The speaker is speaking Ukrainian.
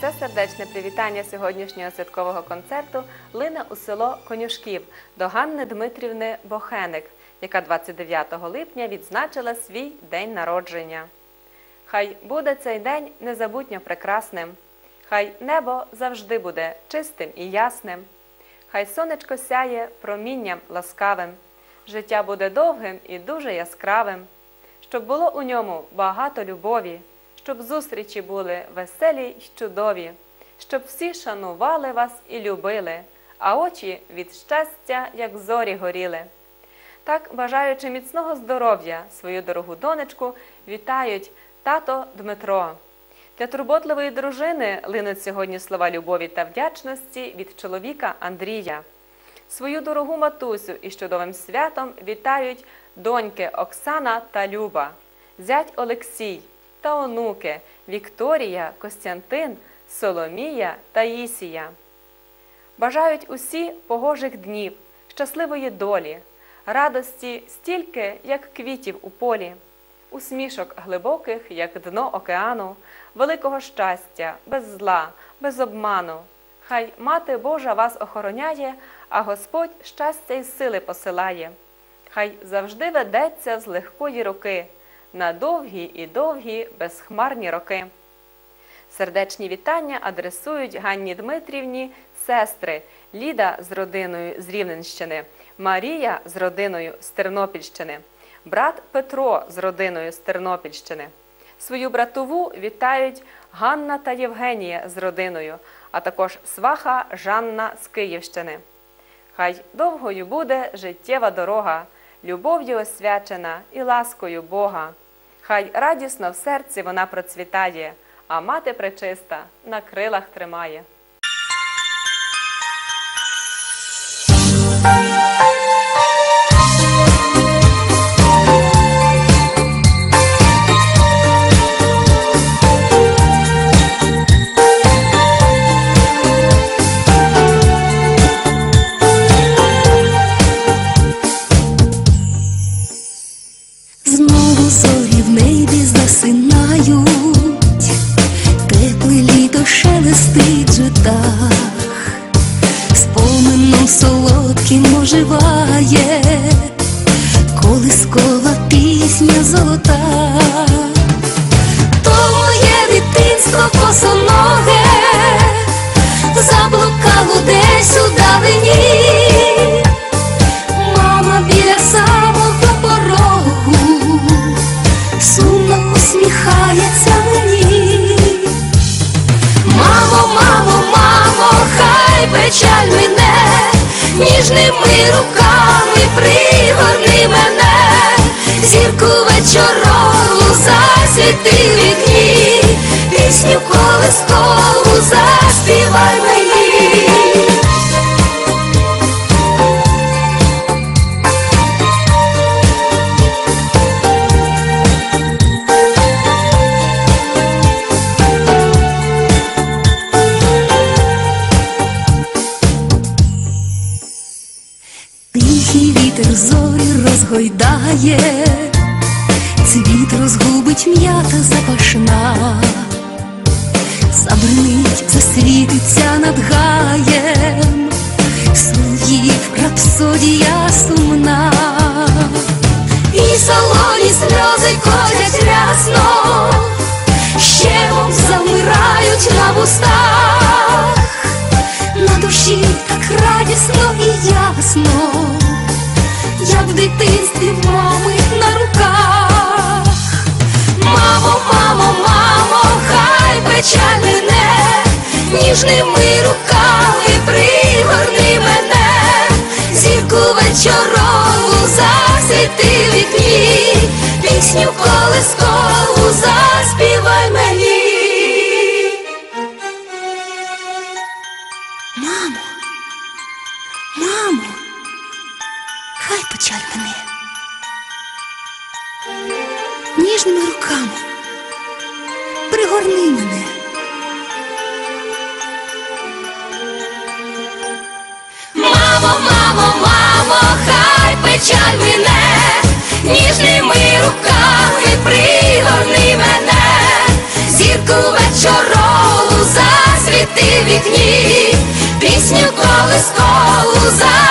Це сердечне привітання сьогоднішнього святкового концерту лине у село Конюшків до Ганни Дмитрівни Бохеник, яка 29 липня відзначила свій день народження. Хай буде цей день незабутньо прекрасним, хай небо завжди буде чистим і ясним, хай сонечко сяє промінням ласкавим, життя буде довгим і дуже яскравим, щоб було у ньому багато любові, щоб зустрічі були веселі й чудові, щоб всі шанували вас і любили, а очі від щастя, як зорі горіли. Так, бажаючи міцного здоров'я, свою дорогу донечку вітають тато Дмитро. Для турботливої дружини линуть сьогодні слова любові та вдячності від чоловіка Андрія. Свою дорогу матусю із чудовим святом вітають доньки Оксана та Люба, зять Олексій та онуки Вікторія, Костянтин, Соломія та Їсія. Бажають усі погожих днів, щасливої долі, радості стільки, як квітів у полі, усмішок глибоких, як дно океану, великого щастя, без зла, без обману. Хай Мати Божа вас охороняє, а Господь щастя й сили посилає. Хай завжди ведеться з легкої руки на довгі і довгі безхмарні роки. Сердечні вітання адресують Ганні Дмитрівні сестри Ліда з родиною з Рівненщини, Марія з родиною з Тернопільщини, брат Петро з родиною з Тернопільщини. Свою братову вітають Ганна та Євгенія з родиною, а також сваха Жанна з Київщини. Хай довгою буде життєва дорога, любов'ю освячена і ласкою Бога. Хай радісно в серці вона процвітає, а мати пречиста на крилах тримає. Оживає, колискова пісня золота, то моє дитинство босоноге, заблукало десь у давині. Мама біля самого порогу. Сумно усміхається мені. Мамо, мамо, мамо, хай печаль мене, ніжними руками в вікні, пісню колискову заспівай мені. Тихий вітер зорі розгойдає, цвіт розгубить м'ята запашна, забринить, засвітиться над гаєм, Слуги рапсодія сумна, і солоні сльози колять рясно, вечорову засвіти вікні, пісню колискову заспівай мені. Мамо, мамо, хай печаль мене. Ніжними руками пригорни мене. Мамо, мамо, мамо, вікні, пісню колискову за.